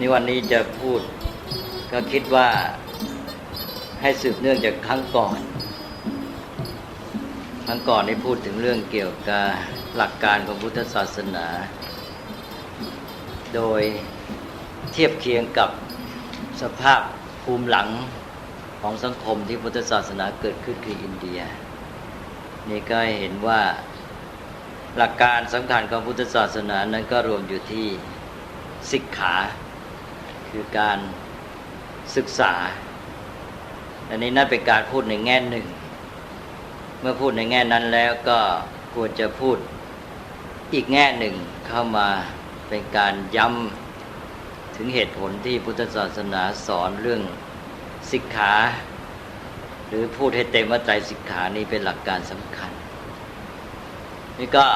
นี่วันนี้จะพูดก็คิดว่าให้สืบเนื่องจากครั้งก่อน ครั้งก่อนได้พูดถึงเรื่องเกี่ยวกับหลักการของพุทธศาสนา โดยเทียบเคียงกับสภาพภูมิหลังของสังคมที่พุทธศาสนาเกิดขึ้นคืออินเดีย นี่ก็เห็นว่าหลักการสำคัญของพุทธศาสนานั้นก็รวมอยู่ที่สิกขา คือการศึกษา อันนี้นั่นเป็นการพูดในแง่หนึ่ง เมื่อพูดในแง่นั้นแล้วก็ควรจะพูดอีกแง่หนึ่งเข้ามาเป็นการย้ำถึงเหตุผลที่พุทธศาสนาสอนเรื่องสิกขา หรือพูดให้เต็มว่าใจสิกขานี้เป็นหลักการสำคัญ นี่ก็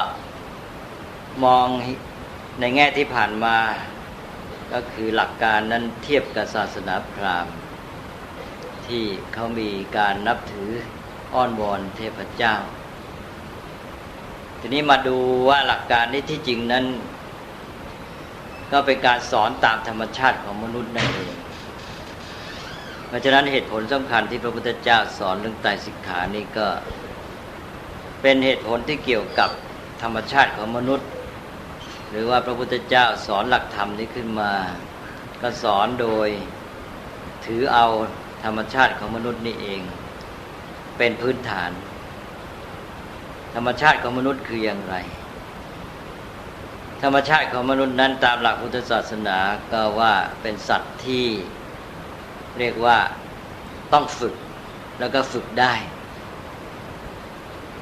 มองในแง่ที่ผ่านมา ก็คือหลักการนั้นเทียบกับศาสนาพราหมณ์ ที่เขามีการนับถืออ้อนวอนเทพเจ้า ทีนี้มาดูว่าหลักการนี้ที่จริงนั้น ก็เป็นการสอนตามธรรมชาติของมนุษย์นั่นเองเพราะฉะนั้นเหตุผลสำคัญที่พระพุทธเจ้าสอนเรื่องไตรสิกขานี้ก็เป็นเหตุผลที่เกี่ยวกับธรรมชาติของมนุษย์ หรือว่าพระพุทธเจ้าสอนหลักธรรมนี้ขึ้นมา ก็สอนโดยถือเอาธรรมชาติของมนุษย์นี่เอง เป็นพื้นฐาน ธรรมชาติของมนุษย์คืออย่างไร ธรรมชาติของมนุษย์นั้นตามหลักพุทธศาสนาก็ว่าเป็นสัตว์ที่เรียกว่าต้องฝึกแล้วก็ฝึกได้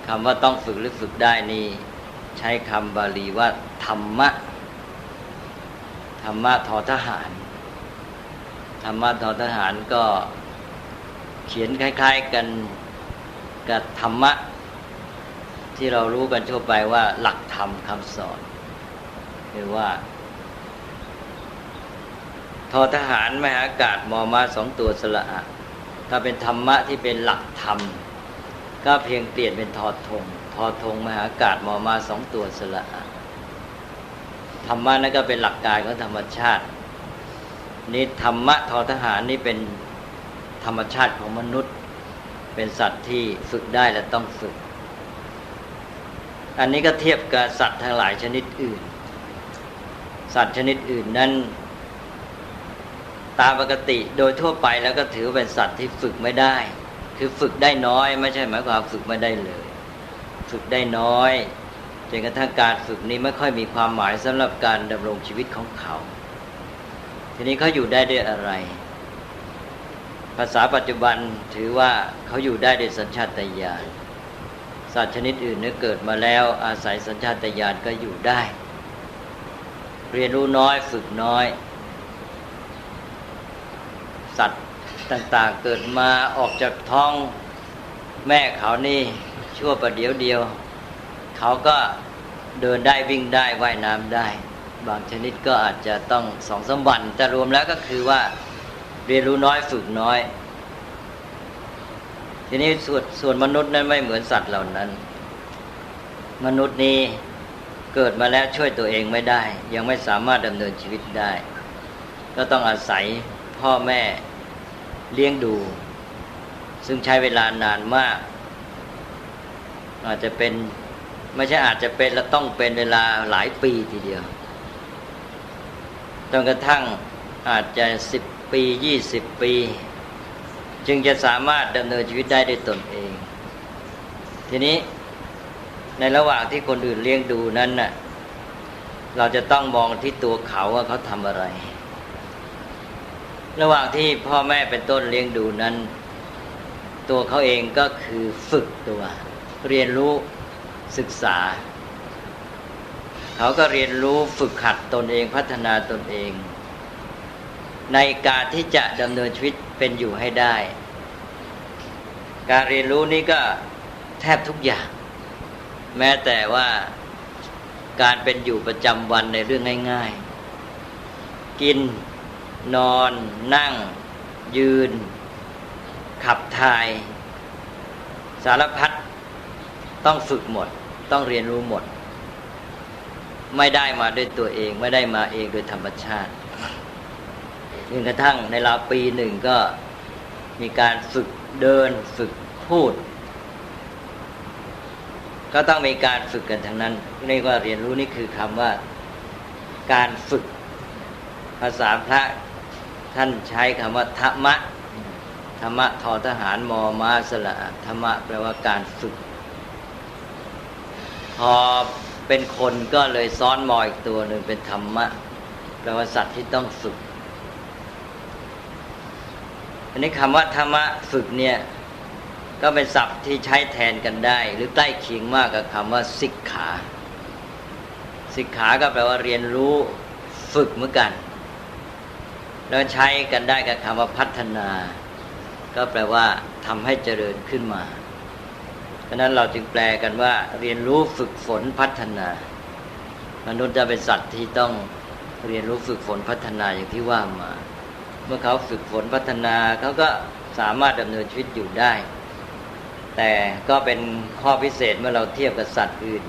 คำว่าต้องฝึกหรือฝึกได้นี่ ใช้คำบาลีว่า ธรรมะ ธรรมะทอทหาร ธรรมะทอทหารก็เขียนคล้าย ๆกันกับธรรมะ ที่เรารู้กันทั่วไปว่า หลักธรรมคำสอนหรือว่าทอทหารมหาอากาศมอมาสองตัวสละอะถ้าเป็นธรรมะที่เป็นหลักธรรม ก็เพียงเปลี่ยนเป็นทอทง อทงมหาอากาศมอมาสองตัวสละอะธรรมะนั่นก็เป็นหลักการของธรรมชาติ นี่ธรรมะทอทหารนี่เป็นธรรมชาติของมนุษย์ เป็นสัตว์ที่ฝึกได้และต้องฝึก อันนี้ก็เทียบกับสัตว์ทั้งหลายชนิดอื่น สัตว์ชนิดอื่นนั้นตามปกติโดยทั่วไปแล้วก็ถือเป็นสัตว์ที่ฝึกไม่ได้ คือฝึกได้น้อย ไม่ใช่หมายความฝึกไม่ได้เลย ฝึกได้น้อยจนกระทั่งการฝึกนี้ไม่ค่อยมีความหมายสำหรับการดำรงชีวิตของเขา ทีนี้เขาอยู่ได้ด้วยอะไร ภาษาปัจจุบันถือว่าเขาอยู่ได้ด้วยสัญชาตญาณสัตว์ชนิดอื่นเนี่ยเกิดมาแล้วอาศัยสัญชาตญาณก็อยู่ได้ เรียนรู้น้อยฝึกน้อย สัตว์ต่างๆเกิดมาออกจากท้องแม่เขานี่ ชั่วประเดี๋ยวเดียว เขาก็เดินได้วิ่งได้ว่ายน้ำได้ บางชนิดก็อาจจะต้องสองสมวันแต่รวมแล้วก็คือว่าเรียนรู้น้อยฝึกน้อย ทีนี้ส่วนส่วนมนุษย์นั้นไม่เหมือนสัตว์เหล่านั้น มนุษย์นี้เกิดมาแล้วช่วยตัวเองไม่ได้ ยังไม่สามารถดำเนินชีวิตได้ ก็ต้องอาศัยพ่อแม่เลี้ยงดู ซึ่งใช้เวลานานมาก อาจจะเป็นไม่ใช่อาจจะเป็นและต้องเป็นเวลาหลายปีทีเดียวจนกระทั่งอาจจะสิบปียี่สิบปี จึงจะสามารถดำเนินชีวิตได้ด้วยตนเอง ทีนี้ในระหว่างที่คนอื่นเลี้ยงดูนั้นน่ะเราจะต้องมองที่ตัวเขาว่าเขาทำอะไร ระหว่างที่พ่อแม่เป็นต้นเลี้ยงดูนั้น ตัวเขาเองก็คือฝึกตัว เรียนรู้ศึกษา เขาก็เรียนรู้ฝึกขัดตนเองพัฒนาตนเอง ในการที่จะดำเนินชีวิตเป็นอยู่ให้ได้ การเรียนรู้นี้ก็แทบทุกอย่าง แม้แต่ว่าการเป็นอยู่ประจำวันในเรื่องง่าย ๆ กินนอน นั่ง ยืน ขับถ่าย สารพัด ต้องฝึกหมด ต้องเรียนรู้หมด ไม่ได้มาด้วยตัวเอง ไม่ได้มาเองโดยธรรมชาติจนกระทั่งในราวปีหนึ่งก็มีการฝึกเดินฝึกพูด ก็ต้องมีการฝึกกันทั้งนั้นเรียกว่าเรียนรู้นี่คือคำว่า การฝึกภาษาพระท่านใช้คำว่าธรรมะธรรมะทอทหารมอมาสละธรรมะแปลว่าการฝึก พอเป็นคนก็เลยซ้อนมออีกตัวหนึ่งเป็นธรรมะแปลว่าสัตว์ที่ต้องฝึก อันนี้คำว่าธรรมะฝึกเนี่ย ก็เป็นศัพท์ที่ใช้แทนกันได้ หรือใกล้เคียงมากกับคำว่าสิกขา สิกขาก็แปลว่าเรียนรู้ฝึกเหมือนกัน แล้วใช้กันได้กับคำว่าพัฒนา ก็แปลว่าทำให้เจริญขึ้นมา เพราะนั้นเราจึงแปลกันว่า เรียนรู้ฝึกฝนพัฒนา มนุษย์จะเป็นสัตว์ที่ต้องเรียนรู้ฝึกฝนพัฒนาอย่างที่ว่ามา เมื่อเขาฝึกฝนพัฒนาเขาก็สามารถดำเนินชีวิตอยู่ได้ แต่ก็เป็นข้อพิเศษเมื่อเราเทียบกับสัตว์อื่น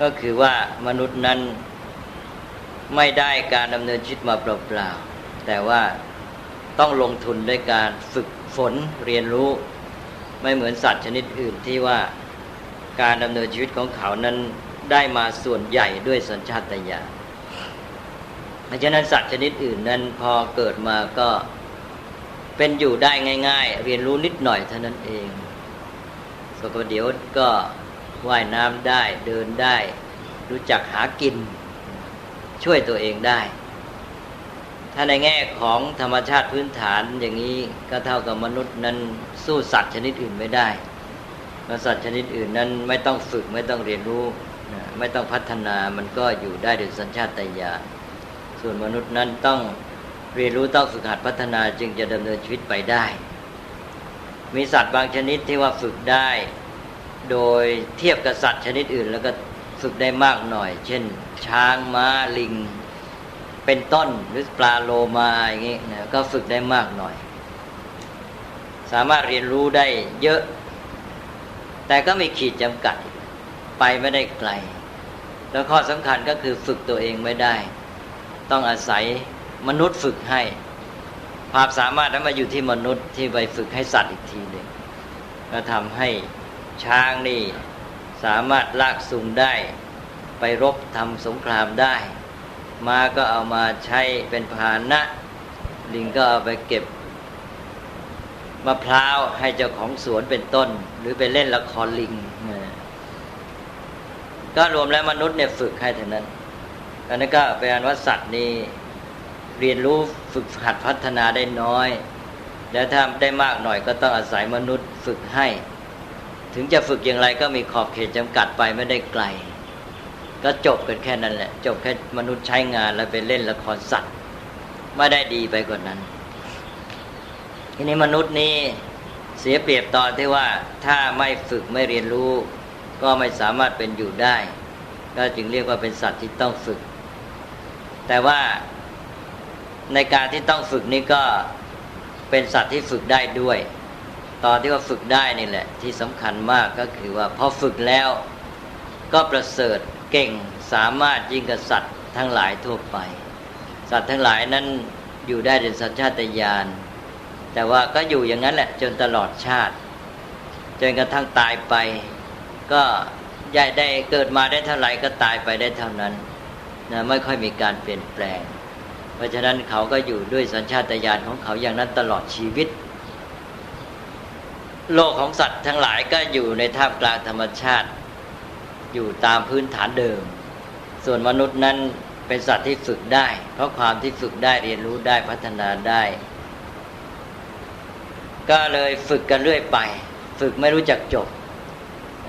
ก็คือว่ามนุษย์นั้นไม่ได้การดำเนินชีวิตมาเปล่าๆแต่ว่าต้องลงทุนด้วยการฝึกฝนเรียนรู้ ไม่เหมือนสัตว์ชนิดอื่นที่ว่าการดำเนินชีวิตของเขานั้นได้มาส่วนใหญ่ด้วยสัญชาตญาณเพราะฉะนั้นสัตว์ชนิดอื่นนั้นพอเกิดมาก็เป็นอยู่ได้ง่าย ๆ เรียนรู้นิดหน่อยเท่านั้นเองสกเดี๋ยวก็ว่ายน้ำได้เดินได้ รู้จักหากิน ช่วยตัวเองได้ ถ้าในแง่ของธรรมชาติพื้นฐานอย่างนี้ก็เท่ากับมนุษย์นั้นสู้สัตว์ชนิดอื่นไม่ได้เพราะสัตว์ชนิดอื่นนั้นไม่ต้องฝึกไม่ต้องเรียนรู้ไม่ต้องพัฒนามันก็อยู่ได้โดยสัญชาตญาณส่วนมนุษย์นั้นต้องเรียนรู้ต้องฝึกหัดพัฒนาจึงจะดำเนินชีวิตไปได้ มีสัตว์บางชนิดที่ว่าฝึกได้ โดยเทียบกับสัตว์ชนิดอื่น แล้วก็ฝึกได้มากหน่อย เช่น ช้างม้าลิง เป็นต้นหรือปลาโลมาอย่างนี้นะก็ฝึกได้มากหน่อย สามารถเรียนรู้ได้เยอะ แต่ก็มีขีดจำกัด ไปไม่ได้ไกล แล้วข้อสำคัญก็คือฝึกตัวเองไม่ได้ ต้องอาศัยมนุษย์ฝึกให้ ความสามารถนั้นมาอยู่ที่มนุษย์ที่ไปฝึกให้สัตว์อีกทีหนึ่งก็ทำให้ช้างนี่สามารถลากสูงได้ ไปรบทำสงครามได้ ม้าก็เอามาใช้เป็นพาหนะ ลิงก็เอาไปเก็บมะพร้าวให้เจ้าของสวนเป็นต้น หรือไปเล่นละครลิง ก็รวมแล้วมนุษย์เนี่ยฝึกให้เท่านั้นอันนี้ก็เป็นอันว่าสัตว์นี่เรียนรู้ฝึกหัดพัฒนาได้น้อย แล้วถ้าได้มากหน่อยก็ต้องอาศัยมนุษย์ฝึกให้ ถึงจะฝึกอย่างไรก็มีขอบเขตจำกัดไปไม่ได้ไกล ก็จบกันแค่นั้นแหละ จบแค่มนุษย์ใช้งานแล้วไปเล่นละครสัตว์ไม่ได้ดีไปกว่านั้น ทีนี้มนุษย์นี้เสียเปรียบตอนที่ว่าถ้าไม่ฝึกไม่เรียนรู้ ก็ไม่สามารถเป็นอยู่ได้ ก็จึงเรียกว่าเป็นสัตว์ที่ต้องฝึก แต่ว่าในการที่ต้องฝึกนี่ก็เป็นสัตว์ที่ฝึกได้ด้วย ตอนที่ว่าฝึกได้นี่แหละ ที่สำคัญมากก็คือว่าพอฝึกแล้วก็ประเสริฐ เก่งสามารถยิ่งกับสัตว์ทั้งหลายทั่วไป สัตว์ทั้งหลายนั้นอยู่ได้ด้วยสัญชาตญาณแต่ว่าก็อยู่อย่างนั้นแหละจนตลอดชาติ จนกระทั่งตายไป ก็ใหญ่ได้เกิดมาได้เท่าไหร่ก็ตายไปได้เท่านั้นนะไม่ค่อยมีการเปลี่ยนแปลง เพราะฉะนั้นเขาก็อยู่ด้วยสัญชาตญาณของเขาอย่างนั้นตลอดชีวิต โลกของสัตว์ทั้งหลายก็อยู่ในท่ามกลางธรรมชาติ อยู่ตามพื้นฐานเดิม ส่วนมนุษย์นั้นเป็นสัตว์ที่ฝึกได้ เพราะความที่ฝึกได้เรียนรู้ได้พัฒนาได้ ก็เลยฝึกกันเรื่อยไป ฝึกไม่รู้จักจบ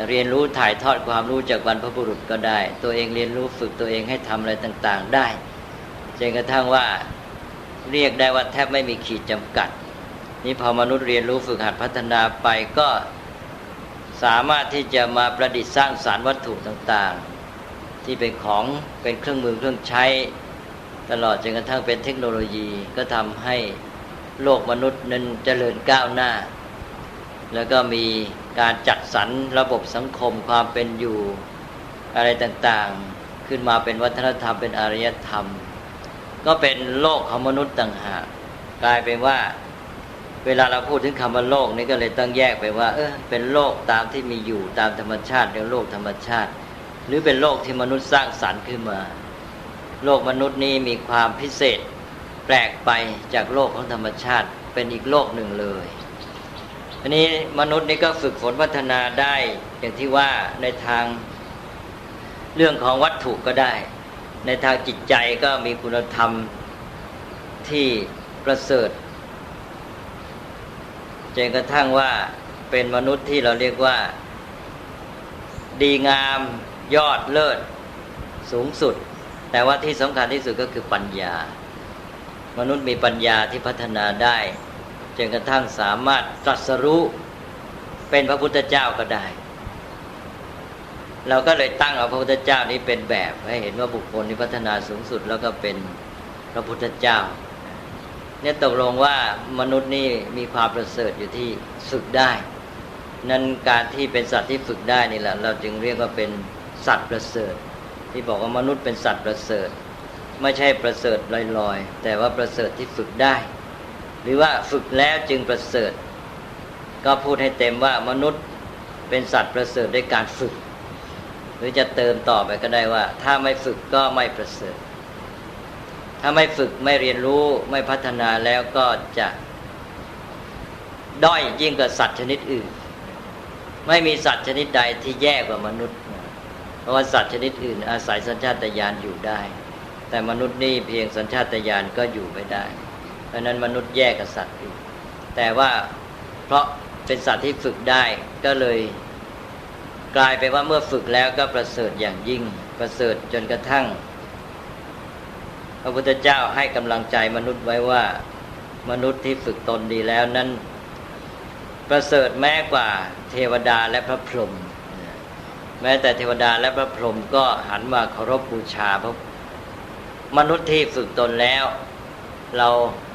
เรียนรู้ถ่ายทอดความรู้จากบรรพบุรุษก็ได้ ตัวเองเรียนรู้ฝึกตัวเองให้ทำอะไรต่าง ๆ ได้จนกระทั่งว่าเรียกได้ว่าแทบไม่มีขีดจำกัด นี่พอมนุษย์เรียนรู้ฝึกหัดพัฒนาไปก็ สามารถที่จะมาประดิษฐ์สร้างสารวัตถุต่างๆ ที่เป็นของเป็นเครื่องมือเครื่องใช้ ตลอดจนกระทั่งเป็นเทคโนโลยีก็ทำให้โลกมนุษย์นั้นเจริญก้าวหน้า แล้วก็มีการจัดสรรระบบสังคมความเป็นอยู่อะไรต่างๆ ขึ้นมาเป็นวัฒนธรรมเป็นอารยธรรม ก็เป็นโลกของมนุษย์ต่างหากกลายเป็นว่า เวลาเราพูดถึงคำว่าโลกนี่ก็เลยต้องแยกไปว่า เออเป็นโลกตามที่มีอยู่ตามธรรมชาติเรียกโลกธรรมชาติ หรือเป็นโลกที่มนุษย์สร้างสรรค์ขึ้นมา โลกมนุษย์นี้มีความพิเศษ แปลกไปจากโลกของธรรมชาติ เป็นอีกโลกหนึ่งเลยอันนี้มนุษย์นี่ก็ฝึกฝนพัฒนาได้อย่างที่ว่าในทางเรื่องของวัตถุก็ได้ ในทางจิตใจก็มีคุณธรรมที่ประเสริฐ จนกระทั่งว่าเป็นมนุษย์ที่เราเรียกว่า ดีงามยอดเลิศสูงสุด แต่ว่าที่สำคัญที่สุดก็คือปัญญา มนุษย์มีปัญญาที่พัฒนาได้จนกระทั่งสามารถตรัสรู้เป็นพระพุทธเจ้าก็ได้ เราก็เลยตั้งเอาพระพุทธเจ้านี้เป็นแบบ ให้เห็นว่าบุคคลที่พัฒนาสูงสุดแล้วก็เป็นพระพุทธเจ้า เนี่ยตกลงว่ามนุษย์นี่มีความประเสริฐอยู่ที่ฝึกได้ นั้นการที่เป็นสัตว์ที่ฝึกได้นี่แหละ เราจึงเรียกว่าเป็นสัตว์ประเสริฐ ที่บอกว่ามนุษย์เป็นสัตว์ประเสริฐ ไม่ใช่ประเสริฐลอยๆ แต่ว่าประเสริฐที่ฝึกได้ หรือว่าฝึกแล้วจึงประเสริฐ ก็พูดให้เต็มว่ามนุษย์เป็นสัตว์ประเสริฐด้วยการฝึก หรือจะเติมต่อไปก็ได้ว่า ถ้าไม่ฝึกก็ไม่ประเสริฐ ถ้าไม่ฝึกไม่เรียนรู้ไม่พัฒนาแล้วก็จะด้อยยิ่งกว่าสัตว์ชนิดอื่น ไม่มีสัตว์ชนิดใดที่แย่กว่ามนุษย์ เพราะว่าสัตว์ชนิดอื่น อาศัยสัญชาตญาณอยู่ได้ แต่มนุษย์นี่เพียงสัญชาตญาณก็อยู่ไม่ได้ราะนั้นมนุษย์แยกกับสัตว์อยู่แต่ว่าเพราะเป็นสัตว์ที่ฝึกได้ก็เลยกลายไปว่าเมื่อฝึกแล้วก็ประเสริฐอย่างยิ่งประเสริฐจนกระทั่ง พระพุทธเจ้าให้กำลังใจมนุษย์ไว้ว่า มนุษย์ที่ฝึกตนดีแล้วนั้น ประเสริฐแม้กว่าเทวดาและพระพรหมแม้แต่เทวดาและพระพรหมก็หันมาเคารพบูชาพระมนุษย์ที่ฝึกตนแล้ว เรา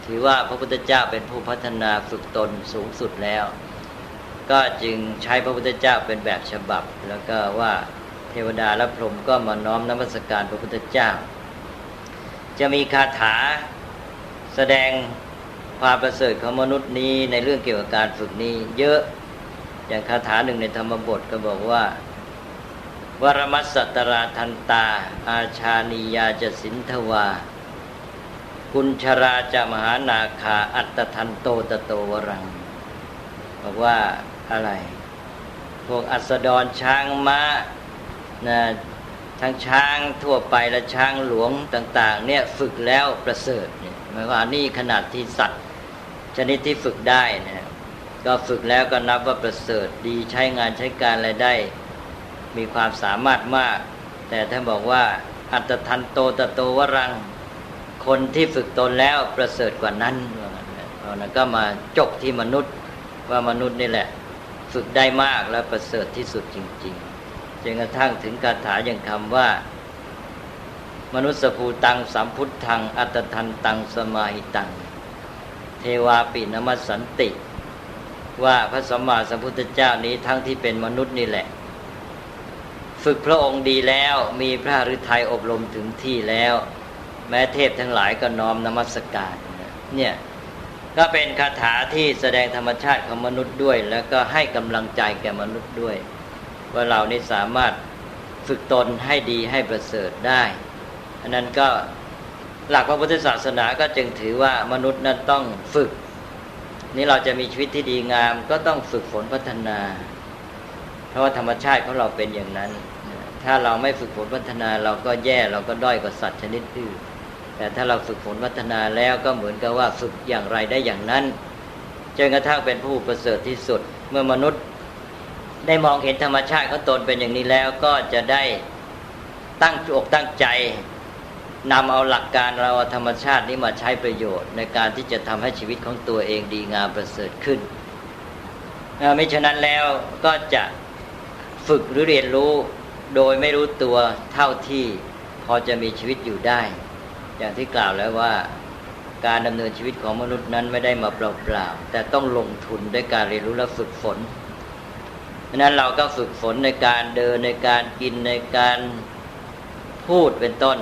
ถือว่าพระพุทธเจ้าเป็นผู้พัฒนาฝึกตนสูงสุดแล้ว ก็จึงใช้พระพุทธเจ้าเป็นแบบฉบับ แล้วก็ว่าเทวดาและพรหมก็มาน้อมนมัสการพระพุทธเจ้า จะมีคาถาแสดงความประเสริฐของมนุษย์นี้ในเรื่องเกี่ยวกับการฝึกนี้ เยอะอย่างคาถาหนึ่งในธรรมบทก็บอกว่าวรมัสสตราทันตา อาชานียาจสินทวา กุญชราจะมหานาคาอัตทันโตตโตวรัง บอกว่าอะไร พวกอัสดรช้างม้านะ ทั้งช้างทั่วไปและช้างหลวงต่าง ๆ เนี่ยฝึกแล้วประเสริฐเนี่ยหมายว่านี่ขนาดที่สัตว์ชนิดที่ฝึกได้นะก็ฝึกแล้วก็นับว่าประเสริฐดีใช้งานใช้การอะไรได้ มีความสามารถมาก แต่ท่านบอกว่า อัตทันโตตโตวรัง คนที่ฝึกตนแล้วประเสริฐกว่านั้นเพราะนั้นก็มาจบที่มนุษย์ว่ามนุษย์นี่แหละ ฝึกได้มากและประเสริฐที่สุดจริง ๆ นกระทั่งถึงคาถาอย่างคำว่า มนุษย์ภูตังสัมพุทธัง อัตทันตังสมาหิตัง เทวาปินมัสสันติ ว่าพระสัมมาสัมพุทธเจ้านี้ทั้งที่เป็นมนุษย์นี่แหละ ฝึกพระองค์ดีแล้วมีพระฤทัยอบรมถึงที่แล้ว แม้เทพทั้งหลายก็น้อมนมัสการเนี่ยก็เป็นคาถาที่แสดงธรรมชาติของมนุษย์ด้วย แล้วก็ให้กำลังใจแก่มนุษย์ด้วย ว่าเรานี่สามารถฝึกตนให้ดีให้ประเสริฐได้ อันนั้นก็หลักพระพุทธศาสนาก็จึงถือว่ามนุษย์นั้นต้องฝึก นี่เราจะมีชีวิตที่ดีงามก็ต้องฝึกฝนพัฒนา เพราะว่าธรรมชาติของเราเป็นอย่างนั้น ถ้าเราไม่ฝึกฝนพัฒนาเราก็แย่เราก็ด้อยกว่าสัตว์ชนิดอื่น แต่ถ้าเราฝึกฝนพัฒนาแล้วก็เหมือนกับว่าฝึกอย่างไรได้อย่างนั้นจนกระทั่งเป็นผู้ประเสริฐที่สุด เมื่อมนุษย์ ได้มองเห็นธรรมชาติเขาตนเป็นอย่างนี้แล้วก็จะได้ตั้งอกตั้งใจนำเอาหลักการเราธรรมชาตินี้มาใช้ประโยชน์ ในการที่จะทำให้ชีวิตของตัวเองดีงามประเสริฐขึ้นไม่ฉะนั้นแล้วก็จะฝึกหรือเรียนรู้โดยไม่รู้ตัวเท่าที่พอจะมีชีวิตอยู่ได้ อย่างที่กล่าวแล้วว่าการดำเนินชีวิตของมนุษย์นั้นไม่ได้มาเปล่าๆแต่ต้องลงทุนด้วยการเรียนรู้และฝึกฝน ดังนั้นเราก็ฝึกฝนในการเดินในการกินในการพูดเป็นต้น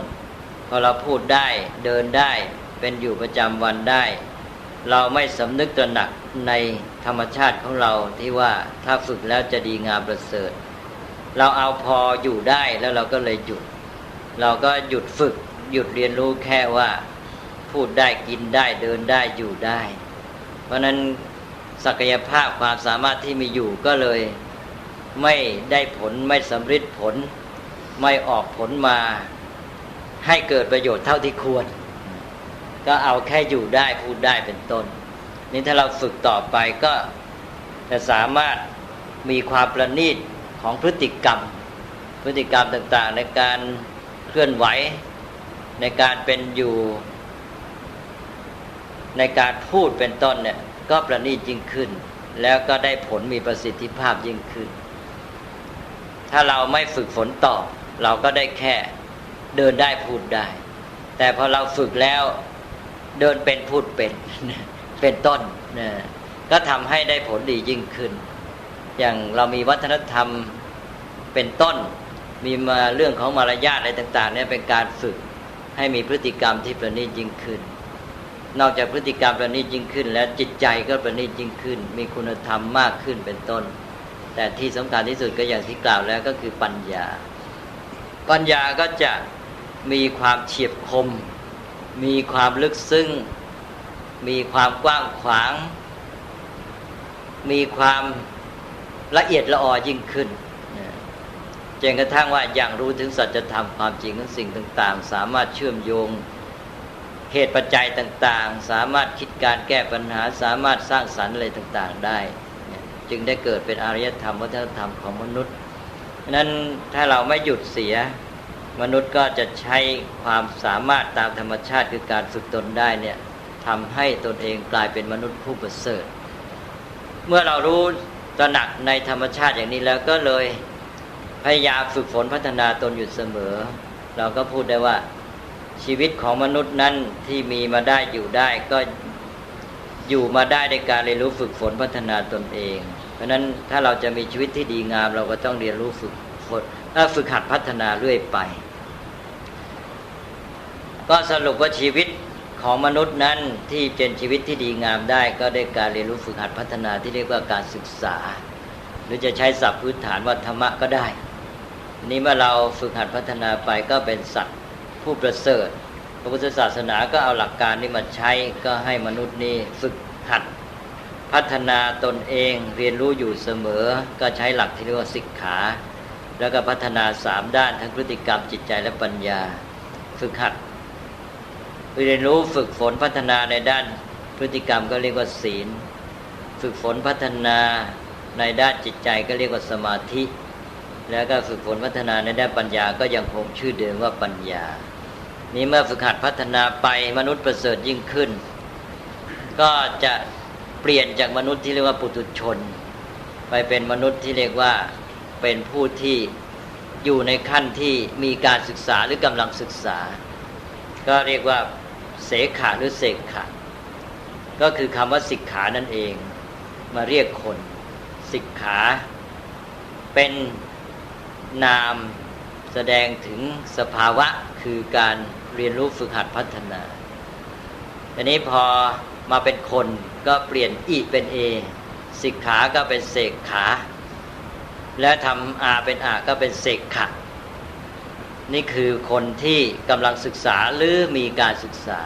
พอเราพูดได้เดินได้เป็นอยู่ประจำวันได้ เราไม่สำนึกตระหนักในธรรมชาติของเราที่ว่าถ้าฝึกแล้วจะดีงามประเสริฐ เราเอาพออยู่ได้แล้วเราก็เลยหยุด เราก็หยุดฝึกหยุดเรียนรู้แค่ว่าพูดได้กินได้เดินได้อยู่ได้ เพราะนั้นศักยภาพความสามารถที่มีอยู่ก็เลย ไม่ได้ผลไม่สำเร็จผล ไม่ออกผลมา ให้เกิดประโยชน์เท่าที่ควร ก็เอาแค่อยู่ได้พูดได้เป็นต้น นี่ถ้าเราฝึกต่อไปก็จะสามารถมีความประณีตของพฤติกรรม พฤติกรรมต่างๆ ในการเคลื่อนไหวในการเป็นอยู่ในการพูดเป็นต้นเนี่ยก็ประณีตยิ่งขึ้น แล้วก็ได้ผลมีประสิทธิภาพยิ่งขึ้น ถ้าเราไม่ฝึกฝนต่อ เราก็ได้แค่เดินได้พูดได้ แต่พอเราฝึกแล้วเดินเป็นพูดเป็นเป็นต้นนะก็ทำให้ได้ผลดียิ่งขึ้น อย่างเรามีวัฒนธรรมเป็นต้น มีมาเรื่องของมารยาทอะไรต่างๆเนี่ยเป็นการฝึกให้มีพฤติกรรมที่ประณีตยิ่งขึ้น นอกจากพฤติกรรมประณีตยิ่งขึ้น แล้วจิตใจก็ประณีตยิ่งขึ้น มีคุณธรรมมากขึ้นเป็นต้น แต่ที่สำคัญที่สุดก็อย่างที่กล่าวแล้วก็คือปัญญา ปัญญาก็จะมีความเฉียบคม มีความลึกซึ้ง มีความกว้างขวาง มีความละเอียดละออยิ่งขึ้นจนกระทั่งว่าอย่างรู้ถึงสัจธรรมความจริงของสิ่งต่าง ๆ สามารถเชื่อมโยงเหตุปัจจัยต่าง ๆ สามารถคิดการแก้ปัญหา สามารถสร้างสรรค์อะไรต่าง ๆ ได้ จึงได้เกิดเป็นอารยธรรมวัฒนธรรมของมนุษย์นั้นถ้าเราไม่หยุดเสีย มนุษย์ก็จะใช้ความสามารถตามธรรมชาติคือการฝึกตนได้เนี่ยทำให้ตนเองกลายเป็นมนุษย์ผู้ประเสริฐ เมื่อเรารู้ตระหนักในธรรมชาติอย่างนี้แล้วก็เลยพยายามฝึกฝนพัฒนาตนอยู่เสมอ เราก็พูดได้ว่าชีวิตของมนุษย์นั้นที่มีมาได้อยู่ได้ก็อยู่มาได้ในการเรียนรู้ฝึกฝนพัฒนาตนเอง เพราะนั้นถ้าเราจะมีชีวิตที่ดีงาม เราก็ต้องเรียนรู้ฝึกฝนฝึกหัดพัฒนาเรื่อยไป ก็สรุปว่าชีวิตของมนุษย์นั้นที่เป็นชีวิตที่ดีงามได้ ก็ได้การเรียนรู้ฝึกหัดพัฒนาที่เรียกว่าการศึกษา หรือจะใช้ศัพท์พื้นฐานว่าธรรมะก็ได้ นี้เมื่อเราฝึกหัดพัฒนาไปก็เป็นสัตว์ผู้ประเสริฐ พระพุทธศาสนาก็เอาหลักการนี้มาใช้ก็ให้มนุษย์นี้ฝึกหัด พัฒนาตนเองเรียนรู้อยู่เสมอ ก็ใช้หลักที่เรียกว่าศิกขา แล้วก็พัฒนาสามด้านทั้งพฤติกรรมจิตใจและปัญญา ฝึกหัดเรียนรู้ฝึกฝนพัฒนาในด้านพฤติกรรมก็เรียกว่าศีล ฝึกฝนพัฒนาในด้านจิตใจก็เรียกว่าสมาธิ แล้วก็ฝึกฝนพัฒนาในด้านปัญญาก็ยังคงชื่อเดิมว่าปัญญา นี้เมื่อฝึกหัดพัฒนาไปมนุษย์ประเสริฐยิ่งขึ้น ก็จะ ปลี่ยนจากมนุษย์ที่เรียกว่าปุถุชน ไปเป็นมนุษย์ที่เรียกว่าเป็นผู้ที่อยู่ในขั้นที่มีการศึกษาหรือกำลังศึกษา ก็เรียกว่าเสขาหรือเสกขะก็คือคำว่าสิกขานั่นเอง มาเรียกคนสิกขา เป็นนามแสดงถึงสภาวะคือการเรียนรู้ฝึกหัดพัฒนาทีนี้พอมาเป็นคน ก็เปลี่ยนอีเป็นเอสิกขาก็เป็นเสกขา และทำอาเป็นอาก็เป็นเสกขะนี่คือคนที่กำลังศึกษาหรือมีการศึกษา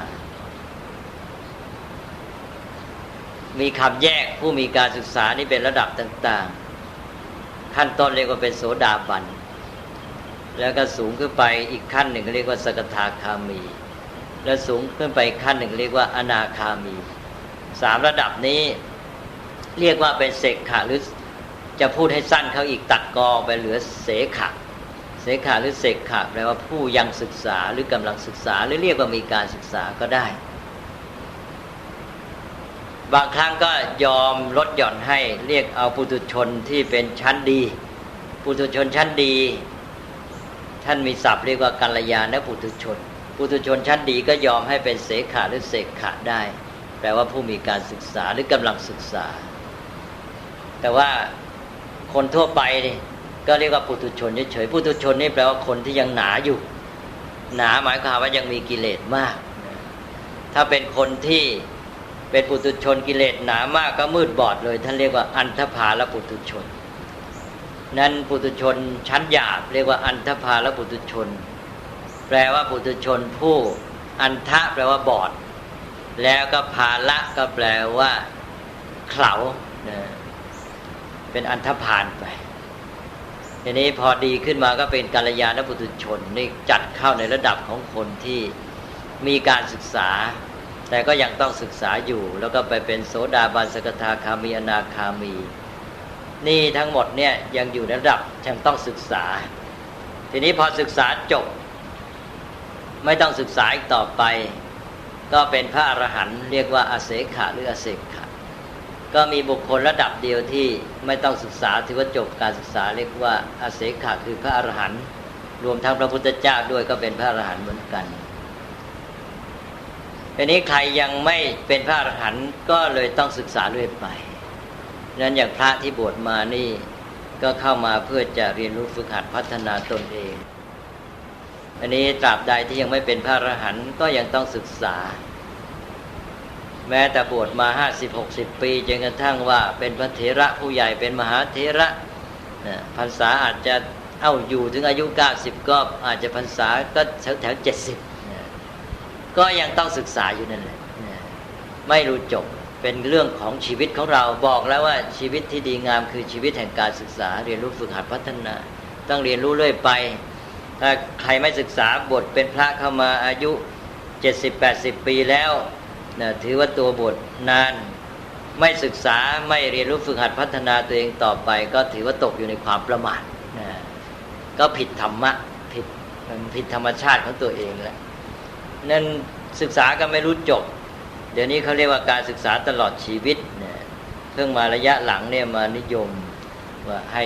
มีคำแยกผู้มีการศึกษานี่เป็นระดับต่าง ๆ ขั้นต้นเรียกว่าเป็นโสดาบัน แล้วก็สูงขึ้นไปอีกขั้นหนึ่งเรียกว่าสกทาคามี แล้วสูงขึ้นไปขั้นหนึ่งเรียกว่าอนาคามี สามระดับนี้ เรียกว่าเป็นเสกขะหรือจะพูดให้สั้นเขาอีกตัดกอไปเหลือเสขะเสขาหรือเสกขาแปลว่าผู้ยังศึกษาหรือกำลังศึกษา หรือเรียกว่ามีการศึกษาก็ได้ บางครั้งก็ยอมลดหย่อนให้เรียกเอาปุถุชนที่เป็นชั้นดีปุถุชนชั้นดี ท่านมีศัพท์เรียกว่ากัลยาณปุถุชนปุถุชนชั้นดีก็ยอมให้เป็นเสขาหรือเสกขาได้ แปลว่าผู้มีการศึกษาหรือกำลังศึกษา แต่ว่าคนทั่วไปก็เรียกว่าปุถุชนเฉยๆปุถุชนนี่แปลว่าคนที่ยังหนาอยู่ หนาหมายความว่ายังมีกิเลสมาก ถ้าเป็นคนที่เป็นปุตุชนกิเลสหนามากก็มืดบอดเลยท่านเรียกว่าอันธพาลปุตุชน นั้นปุตุชนชั้นหยาบเรียกว่าอันธพาลปุตุชน แปลว่าปุตุชนผู้อันทะแปลว่าบอด แล้วก็ภาละก็แปลว่าเข่าเป็นอันธพาลไปทีนี้พอดีขึ้นมาก็เป็นกัลยาณปุตุชนนี่จัดเข้าในระดับของคนที่มีการศึกษา แต่ก็ยังต้องศึกษาอยู่ แล้วก็ไปเป็นโสดาบันสกทาคามีอนาคามี นี่ทั้งหมดเนี่ยยังอยู่ในระดับยังต้องศึกษา ทีนี้พอศึกษาจบ ไม่ต้องศึกษาอีกต่อไป ก็เป็นพระอรหันต์เรียกว่าอาเสขะหรืออาเสขะก็มีบุคคลระดับเดียวที่ไม่ต้องศึกษาถือว่าจบการศึกษาเรียกว่าอาเสขะคือพระอรหันต์รวมทั้งพระพุทธเจ้าด้วยก็เป็นพระอรหันต์เหมือนกันทีนี้ใครยังไม่เป็นพระอรหันต์ก็เลยต้องศึกษาเรื่อยไปนั้นอย่างพระที่บวชมานี่ก็เข้ามาเพื่อจะเรียนรู้ฝึกหัดพัฒนาตนเอง อันนี้ตราบใดที่ยังไม่เป็นพระอรหันต์ก็ยังต้องศึกษา แม้แต่บวชมาห้าสิบหกสิบปีจนกระทั่งว่าเป็นพระเถระผู้ใหญ่เป็นมหาเถระพรรษาอาจจะเอ้าอยู่ถึงอายุเก้าสิบก็อาจจะพรรษาก็แถวแถวเจ็ดสิบก็ยังต้องศึกษาอยู่นั่นแหละไม่รู้จบเป็นเรื่องของชีวิตของเราบอกแล้วว่าชีวิตที่ดีงามคือชีวิตแห่งการศึกษา เรียนรู้ฝึกหัดพัฒนา ต้องเรียนรู้เรื่อยไป ถ้าใครไม่ศึกษาบทเป็นพระเข้ามาอายุเจ็ดสิบแปดสิบปีแล้วนะถือว่าตัวบทนานไม่ศึกษาไม่เรียนรู้ฝึกหัดพัฒนาตัวเองต่อไป ก็ถือว่าตกอยู่ในความประมาทนะก็ผิดธรรมะผิดผิดธรรมชาติของตัวเองแหละนั่นศึกษาก็ไม่รู้จบ เดี๋ยวนี้เขาเรียกว่าการศึกษาตลอดชีวิตนะเพิ่งมาระยะหลังเนี่ยมานิยมว่าให้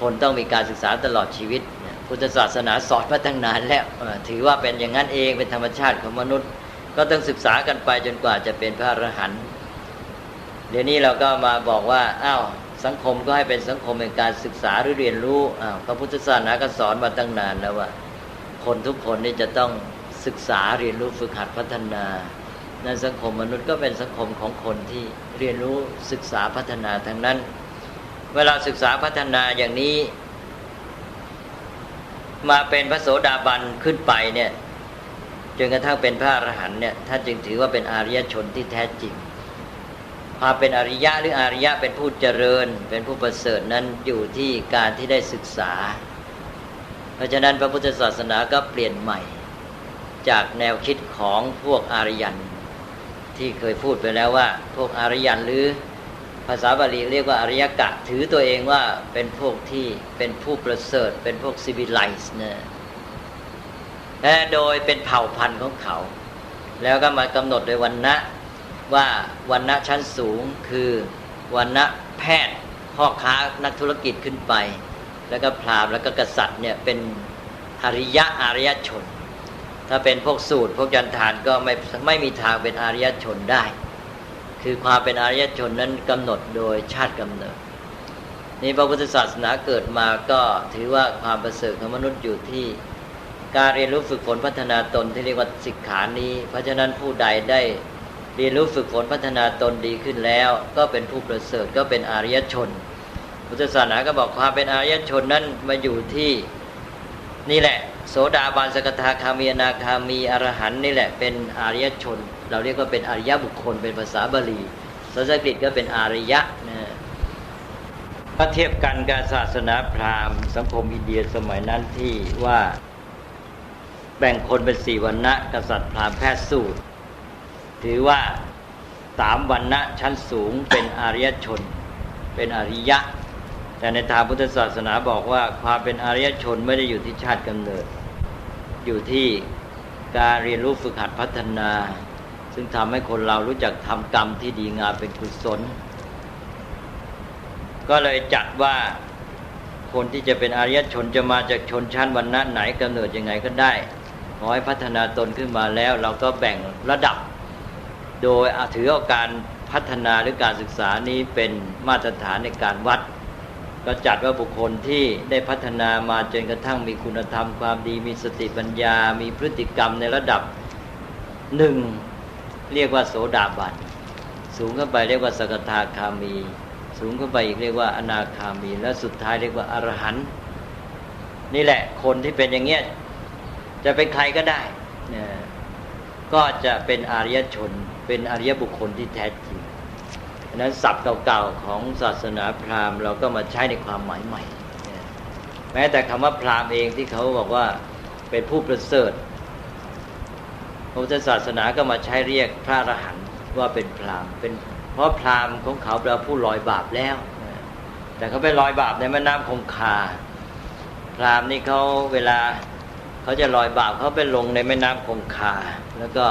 คนต้องมีการศึกษาตลอดชีวิต พุทธศาสนาสอนมาตั้งนานแล้วถือว่าเป็นอย่างนั้นเองเป็นธรรมชาติของมนุษย์ ก็ต้องศึกษากันไปจนกว่าจะเป็นพระอรหันต์เดี๋ยวนี้เราก็มาบอกว่าอ้าวสังคมก็ให้เป็นสังคมเป็นการศึกษาหรือเรียนรู้อ้าวพระพุทธศาสนาก็สอนมาตั้งนานแล้วว่า คนทุกคนนี่จะต้องศึกษาเรียนรู้ฝึกหัดพัฒนาในสังคมมนุษย์ก็เป็นสังคมของคนที่เรียนรู้ศึกษาพัฒนาทั้งนั้น เวลาศึกษาพัฒนาอย่างนี้ มาเป็นพระโสดาบันขึ้นไปเนี่ยจนกระทั่งเป็นพระอรหันต์เนี่ยท่านจึงถือว่าเป็นอริยชนที่แท้จริงความเป็นอริยะหรืออริยะเป็นผู้เจริญ เป็นผู้ประเสริฐนั้นอยู่ที่การที่ได้ศึกษา เพราะฉะนั้นพระพุทธศาสนาก็เปลี่ยนใหม่ จากแนวคิดของพวกอารยันที่เคยพูดไปแล้วว่า พวกอารยันหรือ ภาษาบาลีเรียกว่าอริยกะ ถือตัวเองว่าเป็นพวกที่เป็นผู้ประเสริฐ เป็นพวกซิวิไลซ์นะและโดยเป็นเผ่าพันธุ์ของเขา แล้วก็มากำหนดโดยวันณะว่าวันณะชั้นสูงคือวันณะแพทย์พ่อค้านักธุรกิจขึ้นไป แล้วก็พราหมณ์แล้วก็กษัตริย์เนี่ยเป็นอริยะอริยชน ถ้าเป็นพวกสูตรพวกยันทานก็ไม่ไม่มีทางเป็นอริยชนได้ คือความเป็นอริยชนนั้นกำหนดโดยชาติกำเนิดนี่พระพุทธศาสนาเกิดมาก็ถือว่าความประเสริฐของมนุษย์อยู่ที่การเรียนรู้ฝึกฝนพัฒนาตนที่เรียกว่าสิกขานี้ เพราะฉะนั้นผู้ใดได้เรียนรู้ฝึกฝนพัฒนาตนดีขึ้นแล้ว ก็เป็นผู้ประเสริฐก็เป็นอริยชน พุทธศาสนาก็บอกความเป็นอริยชนนั้นมาอยู่ที่นี่แหละ โสดาบันสกทาคามีนาคามีอรหันนี่แหละเป็นอริยชน เราเรียกว่าเป็นอริยบุคคลเป็นภาษาบาลีภาษาอังกฤษก็เป็นอริยะนะถ้าเทียบกันกับศาสนาพราหมณ์สังคมอินเดียสมัยนั้นที่ว่าแบ่งคนเป็นสี่วันณะกษัตริย์พราหมณ์แพทย์สูตร ถือว่าสามวันณะชั้นสูงเป็นอริยชน เป็นอริยะ แต่ในทางพุทธศาสนาบอกว่าความเป็นอริยชนไม่ได้อยู่ที่ชาติกำเนิด อยู่ที่การเรียนรู้ฝึกหัดพัฒนา ซึ่งทำให้คนเรารู้จักทำกรรมที่ดีงามเป็นกุศล ก็เลยจัดว่าคนที่จะเป็นอริยชนจะมาจากชนชั้นวันณะไหนกำเนิดยังไงก็ได้ขอให้พัฒนาตนขึ้นมาแล้ว เราก็แบ่งระดับ โดยถือเอาการพัฒนาหรือการศึกษานี้เป็นมาตรฐานในการวัด ก็จัดว่าบุคคลที่ได้พัฒนามาจนกระทั่งมีคุณธรรมความดี มีสติปัญญา มีพฤติกรรมในระดับหนึ่ง เรียกว่าโสดาบัน สูงขึ้นไปเรียกว่าสกทาคามี สูงขึ้นไปอีกเรียกว่าอนาคามี และสุดท้ายเรียกว่าอรหันต์นี่แหละคนที่เป็นอย่างเงี้ยจะเป็นใครก็ได้นี่ก็จะเป็นอริยชน เป็นอริยบุคคลที่แท้จริงฉะนั้นศัพท์เก่าๆของศาสนาพราหมณ์เราก็มาใช้ในความหมายใหม่ แม้แต่คำว่าพราหมณ์เองที่เขาบอกว่าเป็นผู้ประเสริฐ ระพุทธศาสนาก็มาใช้เรียกพระอรหันต์ว่าเป็นพราหมณ์เป็นเพราะพราหมณ์ของเขาเป็นผู้ลอยบาปแล้ว แต่เขาไปลอยบาปในแม่น้ำคงคา พราหมณ์นี่เขาเวลาเขาจะลอยบาปเขาไปลงในแม่น้ำคงคา แล้วก็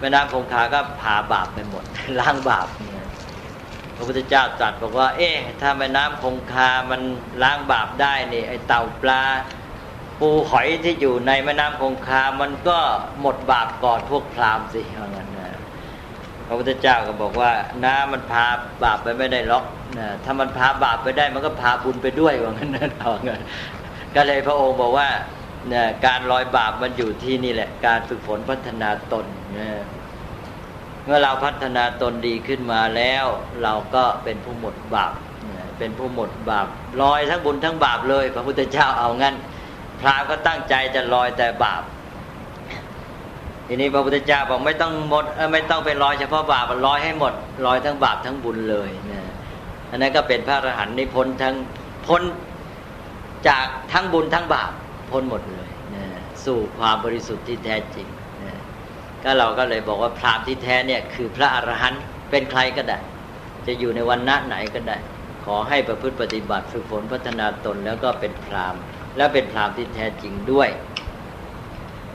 แม่น้ำคงคาก็พาบาปไปหมดล้างบาปพระพุทธเจ้าตรัสบอกว่า เอ๊ะถ้าแม่น้ำคงคามันล้างบาปได้นี่ไอเต่าปลา ปูหอยที่อยู่ในแม่น้ำคงคา มันก็หมดบาปก่อนพวกพราหมณ์สิว่างั้นนะพระพุทธเจ้าก็บอกว่าน้ำมันพาบาปไปไม่ได้หรอกนะถ้ามันพาบาปไปได้มันก็พาบุญไปด้วยว่างั้นนะเอางั้นก็เลยพระองค์บอกว่าเนี่ยการลอยบาปมันอยู่ที่นี่แหละ การฝึกฝนพัฒนาตนนะเมื่อเราพัฒนาตนดีขึ้นมาแล้ว เราก็เป็นผู้หมดบาปนะเป็นผู้หมดบาปลอยทั้งบุญทั้งบาปเลย พระพุทธเจ้าเอางั้น พราหมณ์ก็ตั้งใจจะลอยแต่บาป ทีนี้พระพุทธเจ้าบอกไม่ต้องหมดไม่ต้องไปลอยเฉพาะบาปลอยให้หมดลอยทั้งบาปทั้งบุญเลยนะอันนั้นก็เป็นพระอรหันต์นี่พ้นทั้งพ้นจากทั้งบุญทั้งบาปพ้นหมดเลยนะสู่ความบริสุทธิ์ที่แท้จริงนะก็เราก็เลยบอกว่าพราหมณ์ที่แท้เนี่ยคือพระอรหันต์เป็นใครก็ได้ จะอยู่ในวันณะไหนก็ได้ ขอให้ประพฤติปฏิบัติฝึกฝนพัฒนาตนแล้วก็เป็นพราหมณ์ และเป็นพรามที่แท้จริงด้วย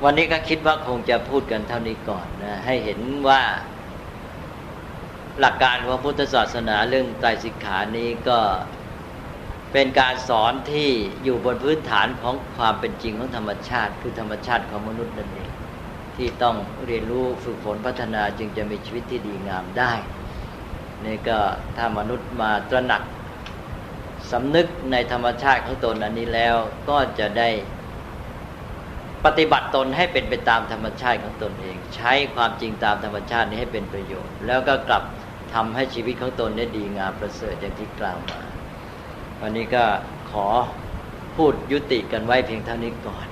วันนี้ก็คิดว่าคงจะพูดกันเท่านี้ก่อนนะให้เห็นว่า หลักการของพุทธศาสนาเรื่องไตรสิกขานี้ก็เป็นการสอนที่อยู่บนพื้นฐานของความเป็นจริงของธรรมชาติ คือธรรมชาติของมนุษย์นั่นเองที่ต้องเรียนรู้ฝึกฝนพัฒนาจึงจะมีชีวิตที่ดีงามได้นี่ก็ถ้ามนุษย์มาตระหนัก สำนึกในธรรมชาติของตนอันนี้แล้วก็จะได้ปฏิบัติตนให้เป็นไปตามธรรมชาติของตนเอง ใช้ความจริงตามธรรมชาตินี้ให้เป็นประโยชน์ แล้วก็กลับทำให้ชีวิตของตนได้ดีงามประเสริฐอย่างที่กล่าวมา วันนี้ก็ขอพูดยุติกันไว้เพียงเท่านี้ก่อน